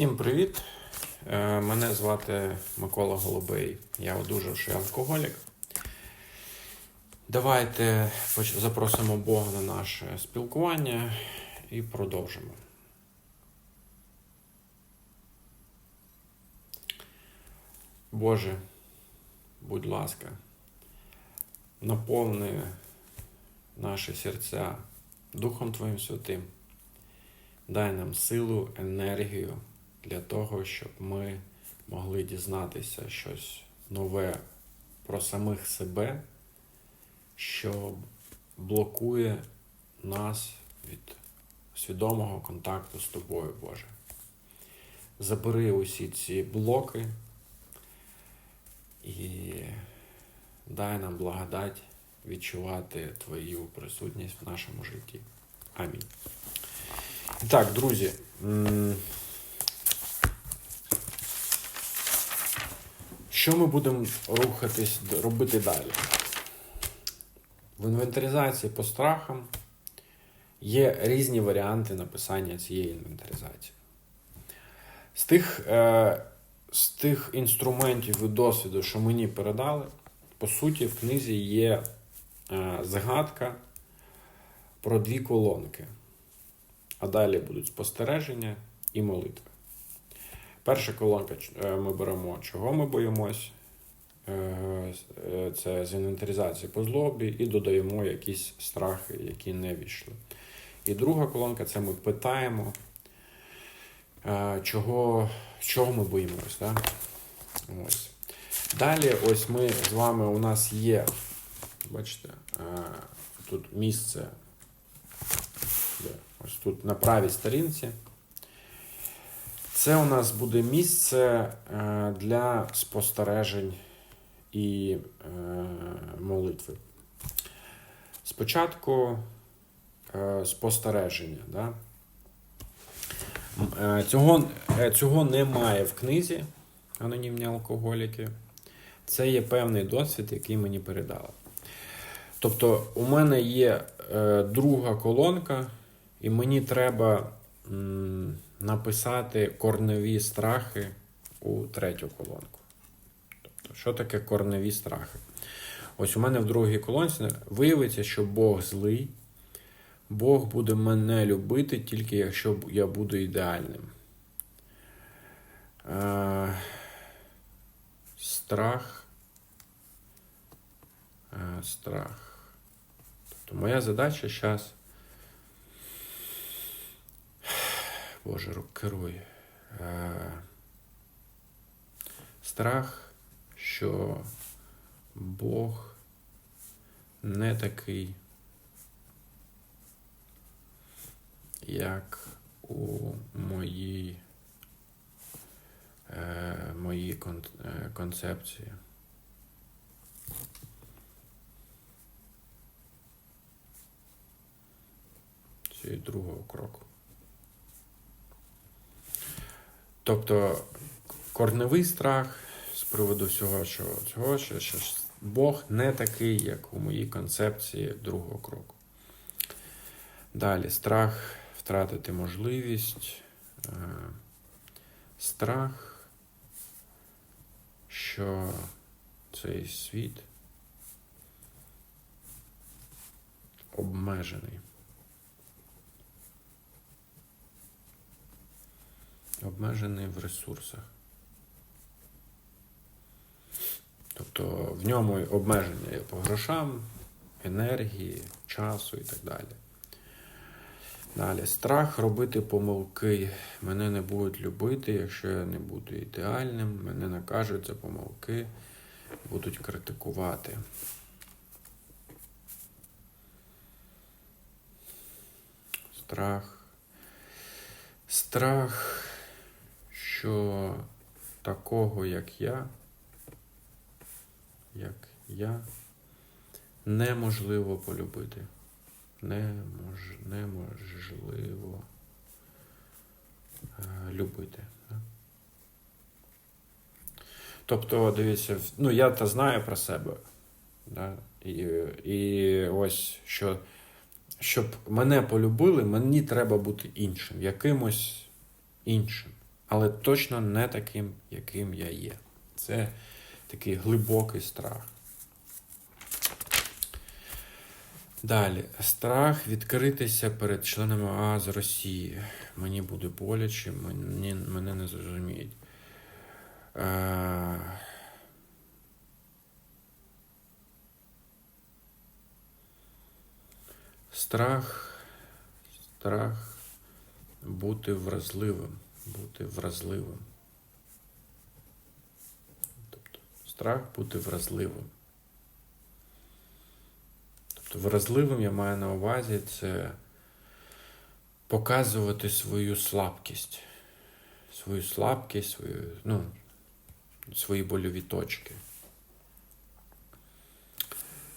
Всім привіт! Е, Мене звати Микола Голубей. Я одужавший алкоголік. Давайте запросимо Бога на наше спілкування і продовжимо. Боже, будь ласка, наповни наші серця Духом Твоїм Святим. Дай нам силу, енергію для того, щоб ми могли дізнатися щось нове про самих себе, що блокує нас від свідомого контакту з тобою, Боже. Забери усі ці блоки і дай нам благодать відчувати Твою присутність в нашому житті. Амінь. Так, друзі. Що ми будемо рухатись, робити далі? В інвентаризації по страхам є різні варіанти написання цієї інвентаризації. З тих, е, з тих інструментів і досвіду, що мені передали, по суті, в книзі є е, згадка про дві колонки а далі будуть спостереження і молитви. Перша колонка е, ми беремо, чого ми боїмось. Е, е, Це з інвентаризації по злобі, і додаємо якісь страхи, які не війшли. І друга колонка це ми питаємо, чого, чого ми боїмось. Да? Ось. Далі, ось ми з вами у нас є, бачите, тут місце? Ось тут на правій сторінці. Це у нас буде місце е, для спостережень і е, молитви. Спочатку е, спостереження. Да? Цього, цього немає в книзі Анонімні алкоголіки. Це є певний досвід, який мені передали. Тобто, у мене є друга колонка, і мені треба написати корневі страхи у третю колонку. Тобто, що таке корневі страхи? Ось у мене в другій колонці виявиться, що Бог злий, Бог буде мене любити тільки якщо я буду ідеальним. Е, страх. Е, страх. Тобто моя задача зараз. Боже, керуй. Е, страх, що Бог не такий, як у моїй, е, моїй е, концепції. Це і другого кроку. Тобто корневий страх з приводу всього чого, цього, що, що Бог не такий, як у моїй концепції другого кроку. Далі страх втратити можливість, е, страх, що цей світ обмежений. Обмежений в ресурсах. Тобто в ньому обмеження є по грошам, енергії, часу і так далі. Далі, страх робити помилки. Мене не будуть любити, якщо я не буду ідеальним, мене накажуть за помилки, будуть критикувати. Страх. Страх що такого, як я, як я, неможливо полюбити. Немож, неможливо е, любити. Тобто, дивіться, ну я то знаю про себе. Да? І, і ось що, щоб мене полюбили, мені треба бути іншим, якимось іншим. Але точно не таким, яким я є. Це такий глибокий страх. Далі, страх відкритися перед членами АА з Росії. Мені буде боляче, мені, мене не зрозуміють. Е, Страх, страх бути вразливим, бути вразливим. Тобто страх бути вразливим. Тобто вразливим я маю на увазі це показувати свою слабкість. Свою слабкість, свою, ну, свої больові точки.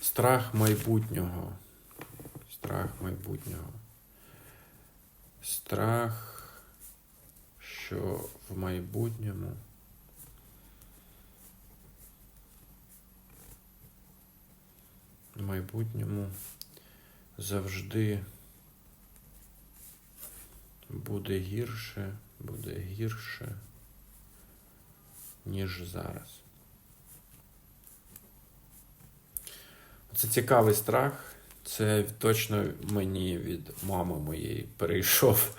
Страх майбутнього. Страх майбутнього. Страх, що в майбутньому в майбутньому завжди буде гірше, буде гірше, ніж зараз. Це цікавий страх. Це точно мені від мами моєї перейшов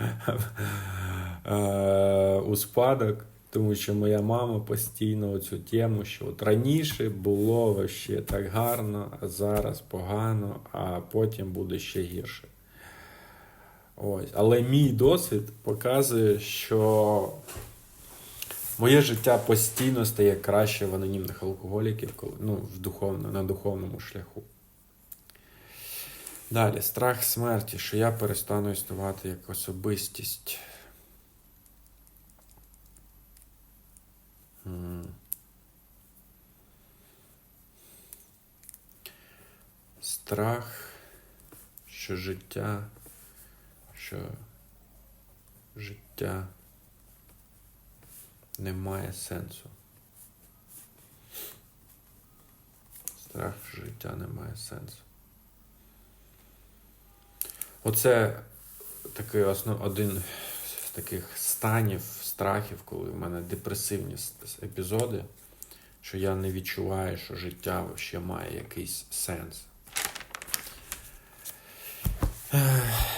е, у спадок, тому що моя мама постійно цю тему, що от раніше було ще так гарно, а зараз погано, а потім буде ще гірше. Ось. Але мій досвід показує, що моє життя постійно стає краще в анонімних алкоголіків, ну, в духовно, на духовному шляху. Далі, страх смерті, що я перестану існувати як особистість. Страх, що життя, що життя не має сенсу. Страх, життя не має сенсу. Оце такий основ, один таких станів, страхів, коли в мене депресивні епізоди, що я не відчуваю, що життя ще має якийсь сенс.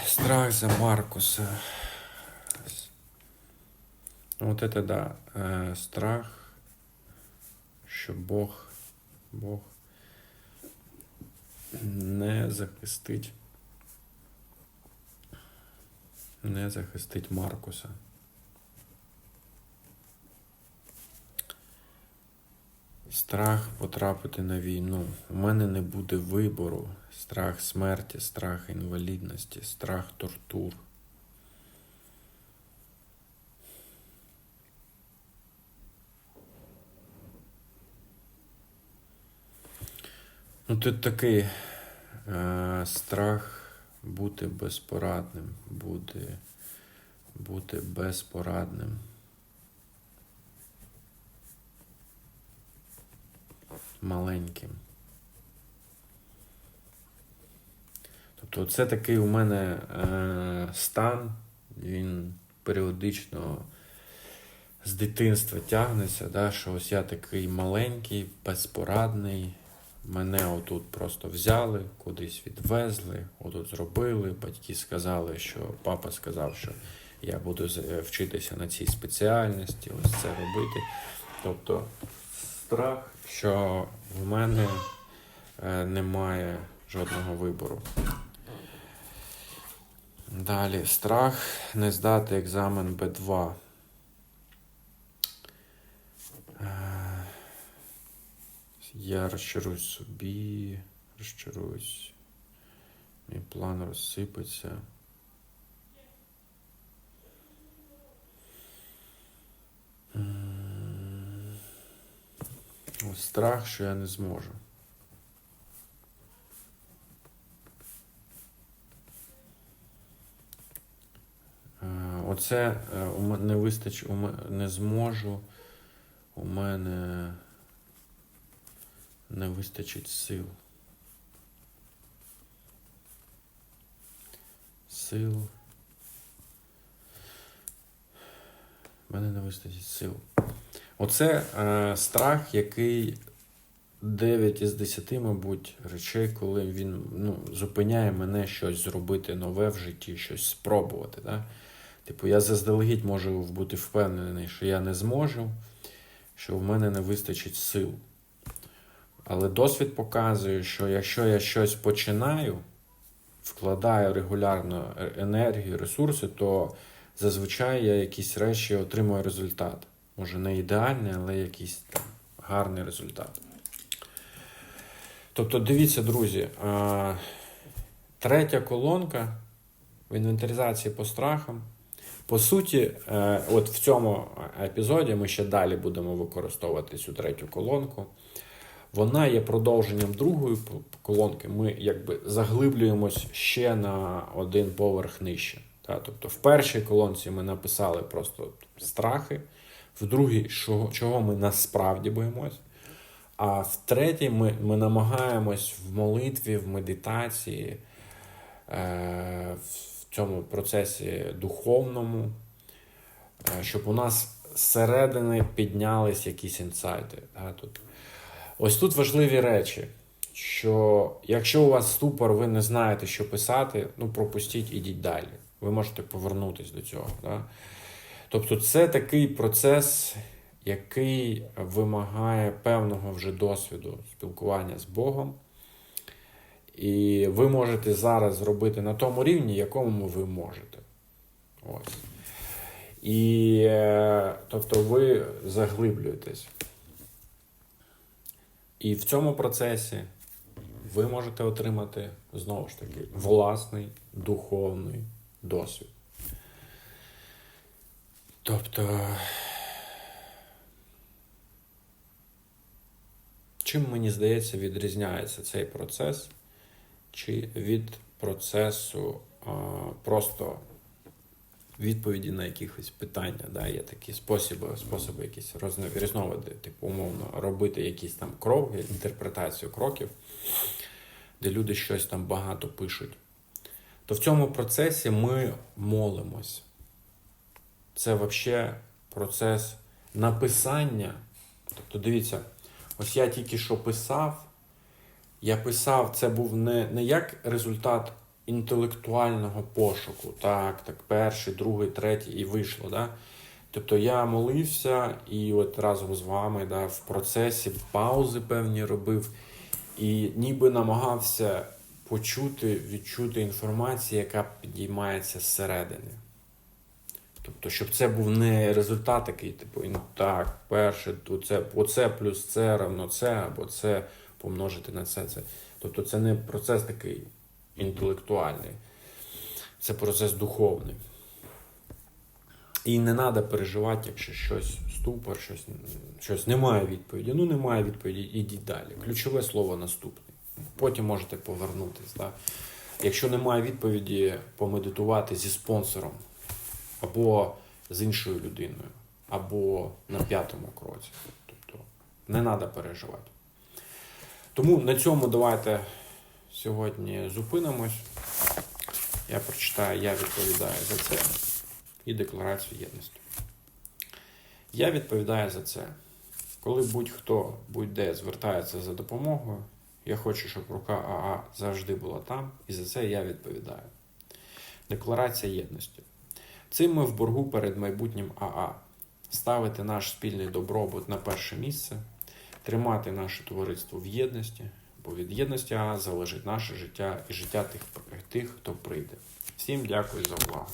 Страх за Маркуса. От это да. Е, Страх, що Бог, Бог не захистить. Не захистить Маркуса. Страх потрапити на війну. У мене не буде вибору. Страх смерті, страх інвалідності, страх тортур. Ну, тут такий е, страх бути безпорадним, бути, бути безпорадним. Маленьким. Тобто це такий у мене е, стан, він періодично з дитинства тягнеться, да, що ось я такий маленький, безпорадний. Мене отут просто взяли, кудись відвезли, отут зробили. Батьки сказали, що папа сказав, що я буду е, вчитися на цій спеціальності, ось це робити. Тобто страх, що в мене е, немає жодного вибору. Далі страх не здати екзамен Б2. Я розчаруюсь собі, розчаруюсь. Мій план розсипеться. Страх, що я не зможу. Е, Оце е, не вистач, у мене не зможу. У мене не вистачить сил. Сил. мене не вистачить сил. Оце е, страх, який 9 із 10, мабуть, речей, коли він ну, зупиняє мене щось зробити нове в житті, щось спробувати. Да? Типу, я заздалегідь можу бути впевнений, що я не зможу, що в мене не вистачить сил. Але досвід показує, що якщо я щось починаю, вкладаю регулярно енергію, ресурси, то зазвичай я якісь речі отримую результат. Може, не ідеальний, але якийсь там гарний результат. Тобто, дивіться, друзі, третя колонка в інвентаризації по страхам. По суті, е, от в цьому епізоді ми ще далі будемо використовувати цю третю колонку. Вона є продовженням другої колонки. Ми якби заглиблюємось ще на один поверх нижче. Та? Тобто в першій колонці ми написали просто страхи, в другій, що, чого ми насправді боїмось. А в третій ми, ми намагаємось в молитві, в медитації, е, в цьому процесі духовному, е, щоб у нас зсередини піднялись якісь інсайти. Да, тут. Ось тут важливі речі, що якщо у вас ступор, ви не знаєте, що писати, ну пропустіть, ідіть далі. Ви можете повернутися до цього. Да? Тобто, це такий процес, який вимагає певного вже досвіду спілкування з Богом. І ви можете зараз зробити на тому рівні, якому ви можете. Ось. І е, тобто ви заглиблюєтесь. І в цьому процесі ви можете отримати знову ж таки власний духовний досвід. Тобто, чим мені здається, відрізняється цей процес чи від процесу просто відповіді на якихось питання. Да? Є такі способи, способи якісь різновиди, типу, умовно, робити якісь там кроки, інтерпретацію кроків, де люди щось там багато пишуть. То в цьому процесі ми молимось. Це взагалі процес написання. Тобто, дивіться, ось я тільки що писав, я писав, це був не, не як результат інтелектуального пошуку. Так, так, перший, другий, третій і вийшло. Да? Тобто я молився і от разом з вами да, в процесі паузи певні робив, і ніби намагався почути, відчути інформацію, яка підіймається зсередини. Тобто, щоб це був не результат такий, типу, ну, так, перше, оце, оце плюс це равно це, або це помножити на це. це. Тобто це не процес такий інтелектуальний, це процес духовний. І не треба переживати, якщо щось ступор, щось, щось немає відповіді. Ну, немає відповіді, ідіть далі. Ключове слово наступне. Потім можете повернутися. Да? Якщо немає відповіді, помедитувати зі спонсором або з іншою людиною, або на п'ятому кроці. Тобто не треба переживати. Тому на цьому давайте сьогодні зупинимось. Я прочитаю, я відповідаю за це і декларацію єдності. Я відповідаю за це. Коли будь-хто будь-де звертається за допомогою, я хочу, щоб рука АА завжди була там, і за це я відповідаю. Декларація єдності. Цим ми в боргу перед майбутнім АА. Ставити наш спільний добробут на перше місце, тримати наше товариство в єдності, бо від єдності залежить наше життя і життя тих, тих хто прийде. Всім дякую за увагу.